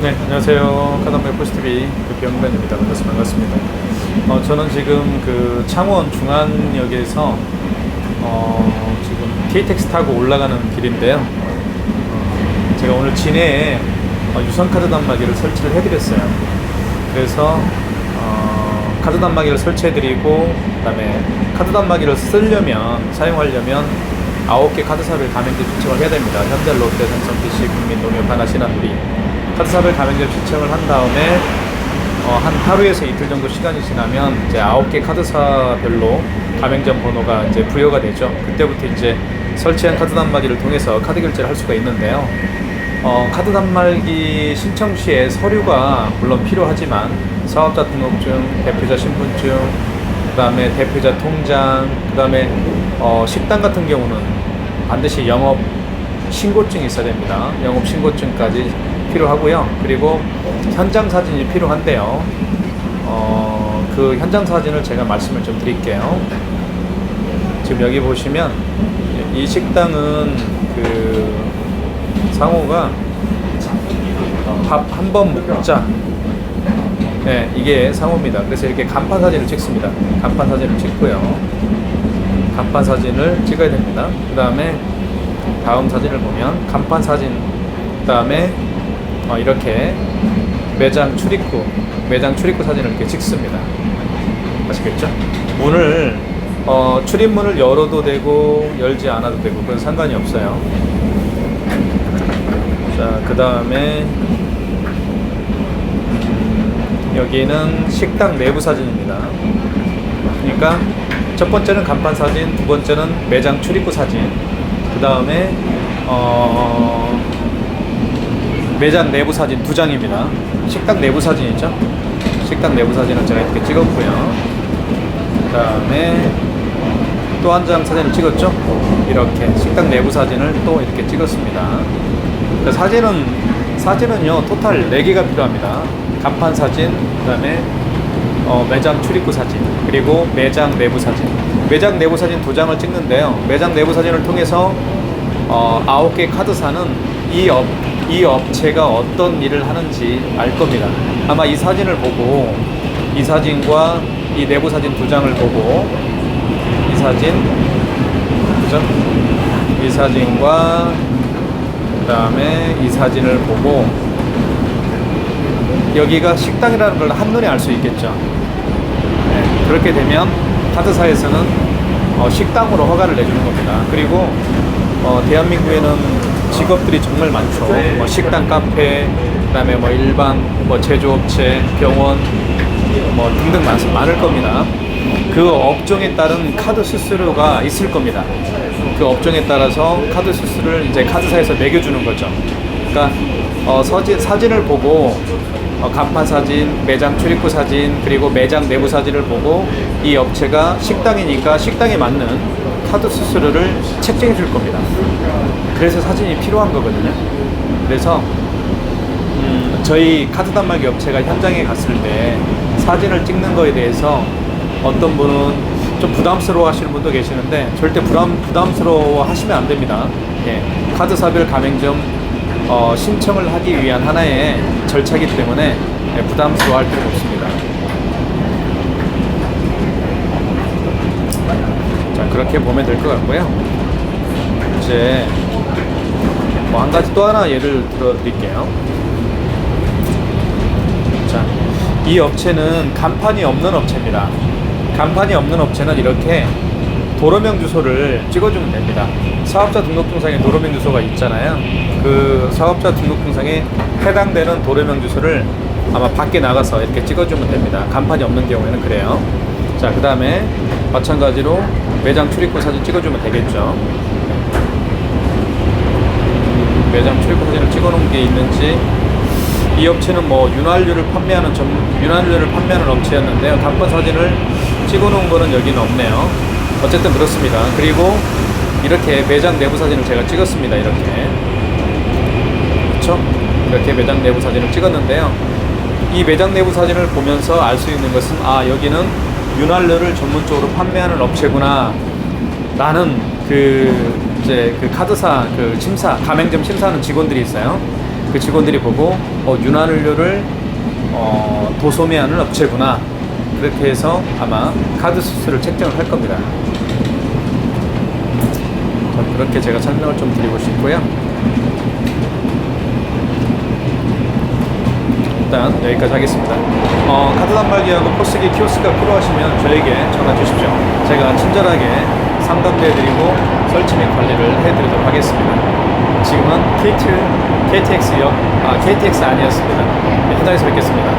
네, 안녕하세요. 카담배 포스TV 병변입니다. 만나서 반갑습니다. 어, 저는 지금 그 창원 중안역에서 어, 지금 KTX 타고 올라가는 길인데요. 어, 제가 오늘 진해에 어, 유선카드 단말기를 설치를 해드렸어요. 그래서 어, 카드 단말기를 설치해드리고 그다음에 카드 단말기를 쓰려면 사용하려면 9개 카드사를 가맹점 신청을 해야 됩니다. 현대, 롯데, 삼성, PC, 국민, 농협, 하나, 신한우리 카드사를 가맹점 신청을 한 다음에 어, 한 하루에서 이틀 정도 시간이 지나면 이제 9개 카드사별로 가맹점 번호가 이제 부여가 되죠. 그때부터 이제 설치한 카드 단말기를 통해서 카드 결제를 할 수가 있는데요. 어, 카드 단말기 신청 시에 서류가 물론 필요하지만 사업자 등록증, 대표자 신분증, 그다음에 대표자 통장, 그다음에 어, 식당 같은 경우는 반드시 영업 신고증이 있어야 됩니다. 영업 신고증까지 필요하고요. 그리고 현장 사진이 필요한데요. 어, 그 현장 사진을 제가 말씀을 좀 드릴게요. 지금 여기 보시면 이 식당은 그 상호가 밥 한 번 먹자. 네, 이게 상호입니다. 그래서 이렇게 간판 사진을 찍습니다. 간판 사진을 찍고요. 간판 사진을 찍어야 됩니다. 그 다음에 다음 사진을 보면 간판 사진, 그 다음에 어, 이렇게 매장 출입구, 매장 출입구 사진을 이렇게 찍습니다. 아시겠죠? 문을 어, 출입문을 열어도 되고 열지 않아도 되고 그건 상관이 없어요. 자, 그 다음에 여기는 식당 내부 사진입니다. 그러니까 첫 번째는 간판 사진, 두 번째는 매장 출입구 사진, 그 다음에 어, 매장 내부 사진 두 장입니다. 식당 내부 사진 있죠? 식당 내부 사진을 제가 이렇게 찍었고요. 그 다음에 또 한 장 사진을 찍었죠? 이렇게 식당 내부 사진을 또 이렇게 찍었습니다. 그 사진은 사진은요 토탈 4개가 필요합니다. 간판 사진, 그 다음에 어, 매장 출입구 사진, 그리고 매장 내부 사진. 매장 내부 사진 두 장을 찍는데요. 매장 내부 사진을 통해서 어, 9개 카드사는 이, 업, 이 업체가 어떤 일을 하는지 알 겁니다. 아마 이 사진을 보고 이 사진과 이 내부 사진 두 장을 보고 이 사진, 그죠? 이 사진과 그 다음에 이 사진을 보고 여기가 식당이라는 걸 한눈에 알 수 있겠죠. 네, 그렇게 되면 카드사에서는 어, 식당으로 허가를 내주는 겁니다. 그리고 어, 대한민국에는 직업들이 정말 많죠. 뭐 식당, 카페, 그다음에 뭐 일반 뭐 제조업체, 병원 뭐 등등 많, 많을 겁니다. 그 업종에 따른 카드 수수료가 있을 겁니다. 그 업종에 따라서 카드 수수료를 이제 카드사에서 매겨주는 거죠. 그러니까 어, 서진, 사진을 보고 어, 간판 사진, 매장 출입구 사진, 그리고 매장 내부 사진을 보고 이 업체가 식당이니까 식당에 맞는 카드 수수료를 책정해 줄 겁니다. 그래서 사진이 필요한 거거든요. 그래서 음, 저희 카드 단말기 업체가 현장에 갔을 때 사진을 찍는 거에 대해서 어떤 분은 좀 부담스러워 하시는 분도 계시는데 절대 부담, 부담스러워 하시면 안 됩니다. 예, 카드 사별 가맹점 어, 신청을 하기 위한 하나의 절차이기 때문에 예, 부담스러워 할 필요 없습니다. 자, 그렇게 보면 될 것 같고요. 이제 뭐 한 가지 또 하나 예를 들어 드릴게요. 자, 이 업체는 간판이 없는 업체입니다. 간판이 없는 업체는 이렇게 도로명 주소를 찍어주면 됩니다. 사업자 등록증상에 도로명 주소가 있잖아요. 그 사업자 등록증상에 해당되는 도로명 주소를 아마 밖에 나가서 이렇게 찍어주면 됩니다. 간판이 없는 경우에는 그래요. 자, 그 다음에 마찬가지로 매장 출입구 사진 찍어주면 되겠죠. 매장 출입구 사진을 찍어놓은 게 있는지 이 업체는 뭐 윤활유를 판매하는 전 윤활유를 판매하는 업체였는데요. 간판 사진을 찍어놓은 거는 여기는 없네요. 어쨌든 그렇습니다. 그리고 이렇게 매장 내부 사진을 제가 찍었습니다. 이렇게 그렇죠? 이렇게 매장 내부 사진을 찍었는데요. 이 매장 내부 사진을 보면서 알 수 있는 것은 아 여기는 윤활유를 전문적으로 판매하는 업체구나. 나는 그 이제 그 카드사 그 심사 가맹점 심사하는 직원들이 있어요. 그 직원들이 보고 어, 윤활유를 어, 도소매하는 업체구나 그렇게 해서 아마 카드 수수료를 책정을 할 겁니다. 자, 그렇게 제가 설명을 좀 드리고 싶고요. 일단 여기까지 하겠습니다. 어, 카드 단말기하고 포스기 키오스크가 필요하시면 저에게 전화 주십시오. 제가 친절하게 상담도 해드리고 설치 및 관리를 해드리도록 하겠습니다. 지금은 KT, KTX역, 아, KTX 아니었습니다. 네, 현장에서 뵙겠습니다.